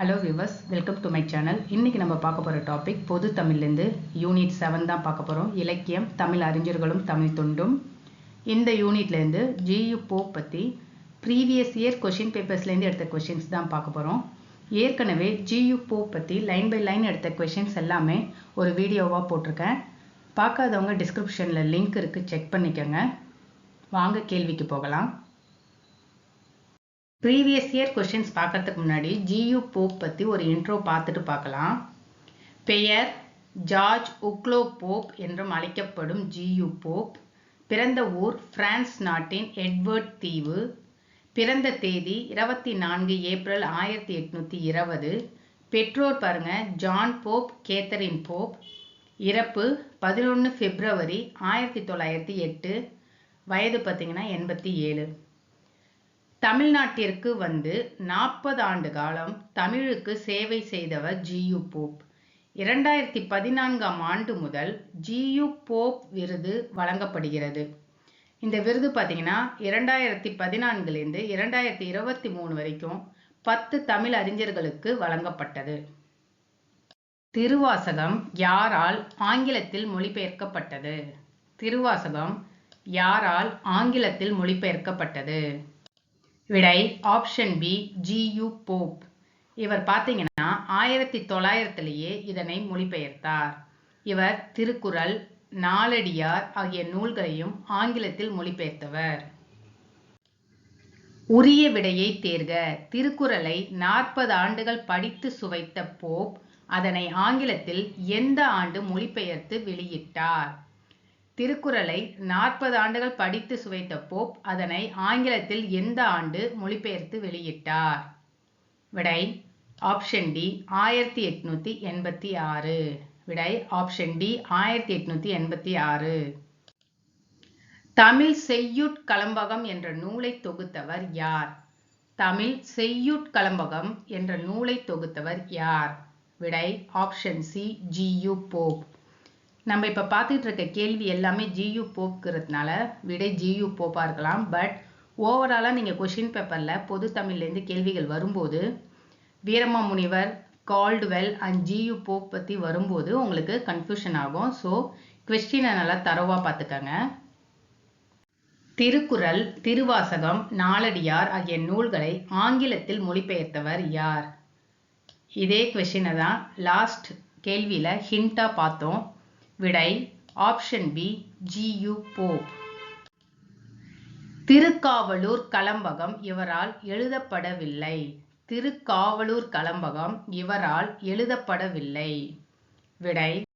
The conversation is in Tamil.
Hello viewers welcome to my channel இன்றைக்கி நம்ம பார்க்க போகிற டாபிக் பொது தமிழ்லேருந்து யூனிட் செவன் தான் பார்க்க போகிறோம் இலக்கியம் தமிழ் அறிஞர்களும் தமிழ் தொண்டும். இந்த யூனிட்லேருந்து ஜியு போ பற்றி ப்ரீவியஸ் இயர் கொஷின் பேப்பர்ஸ்லேருந்து எடுத்த கொஷின்ஸ் தான் பார்க்க போகிறோம் ஏற்கனவே ஜியு போ பற்றி லைன் பை லைன் எடுத்த கொஷின்ஸ் எல்லாமே ஒரு வீடியோவாக போட்டிருக்கேன். பார்க்காதவங்க டிஸ்கிரிப்ஷனில் லிங்க் இருக்குது செக் பண்ணிக்கோங்க. வாங்க கேள்விக்கு போகலாம். ப்ரீவியஸ் இயர் கொஷின்ஸ் பார்க்கறதுக்கு முன்னாடி ஜியு போப் பற்றி ஒரு இன்ட்ரோ பார்த்துட்டு பார்க்கலாம். பெயர் ஜார்ஜ் உக்லோ போப் என்றும் அழைக்கப்படும் ஜியு போப் பிறந்த ஊர் பிரான்ஸ் நாட்டின் எட்வர்ட் தீவு. பிறந்த தேதி இருபத்தி நான்கு ஏப்ரல் ஆயிரத்தி எட்நூற்றி இருபது. பெற்றோர் பாருங்க ஜான் போப் கேத்தரின் போப் இறப்பு பதினொன்று பிப்ரவரி ஆயிரத்தி தொள்ளாயிரத்தி எட்டு. வயது பார்த்தீங்கன்னா எண்பத்தி ஏழு. தமிழ்நாட்டிற்கு வந்து நாற்பது ஆண்டு காலம் தமிழுக்கு சேவை செய்தவர் ஜியு போப். இரண்டாயிரத்தி பதினான்காம் ஆண்டு முதல் ஜியு போப் விருது வழங்கப்படுகிறது. இந்த விருது பார்த்தீங்கன்னா இரண்டாயிரத்தி பதினான்குலேருந்து இரண்டாயிரத்தி இருபத்தி மூணு வரைக்கும் பத்து தமிழ் அறிஞர்களுக்கு வழங்கப்பட்டது. திருவாசகம் யாரால் ஆங்கிலத்தில் மொழிபெயர்க்கப்பட்டது? திருவாசகம் யாரால் ஆங்கிலத்தில் மொழிபெயர்க்கப்பட்டது? விடை ஆப்ஷன் பி ஜியு போப் இவர் பார்த்தீங்கன்னா ஆயிரத்தி தொள்ளாயிரத்திலேயே இதனை மொழிபெயர்த்தார். இவர் திருக்குறள் நாலடியார் ஆகிய நூல்களையும் ஆங்கிலத்தில் மொழிபெயர்த்தவர். உரிய விடையை தேர்க. திருக்குறளை நாற்பது ஆண்டுகள் படித்து சுவைத்த போப் அதனை ஆங்கிலத்தில் எந்த ஆண்டு மொழிபெயர்த்து வெளியிட்டார்? திருக்குறளை நாற்பது ஆண்டுகள் படித்து சுவைத்த போப் அதனை ஆங்கிலத்தில் எந்த ஆண்டு மொழிபெயர்த்து வெளியிட்டார்? விடை ஆப்ஷன் டி ஆயிரத்தி எட்நூத்தி எண்பத்தி ஆறு. விடை ஆப்ஷன் டி ஆயிரத்தி எட்நூத்தி எண்பத்தி ஆறு. தமிழ் செய்யுட் கலம்பகம் என்ற நூலை தொகுத்தவர் யார்? தமிழ் செய்யுட் கலம்பகம் என்ற நூலை தொகுத்தவர் யார்? விடை ஆப்ஷன் சி ஜியு போப். நம்ம இப்போ பார்த்துட்டு இருக்க கேள்வி எல்லாமே ஜியு போக்குறதுனால விடை ஜியு போப்பாக இருக்கலாம் பட் ஓவராலாக நீங்கள் கொஷின் பேப்பரில் பொது தமிழ்லேருந்து கேள்விகள் வரும்போது Veeramamunivar Caldwell and G U Pope பற்றி வரும்போது உங்களுக்கு கன்ஃபியூஷன் ஆகும். ஸோ கொஸ்டினை நல்லா தரவாக பார்த்துக்கங்க திருக்குறள் திருவாசகம் நாலடியார் ஆகிய நூல்களை ஆங்கிலத்தில் மொழிபெயர்த்தவர் யார்? இதே கொஷினை தான் லாஸ்ட் கேள்வியில் ஹிண்ட்டாக பார்த்தோம். விடை option B G U Pope Thirukkavalur Kalambagam இவரால் எழுதப்படவில்லை. திருக்காவலூர் கலம்பகம் இவரால் எழுதப்படவில்லை. விடை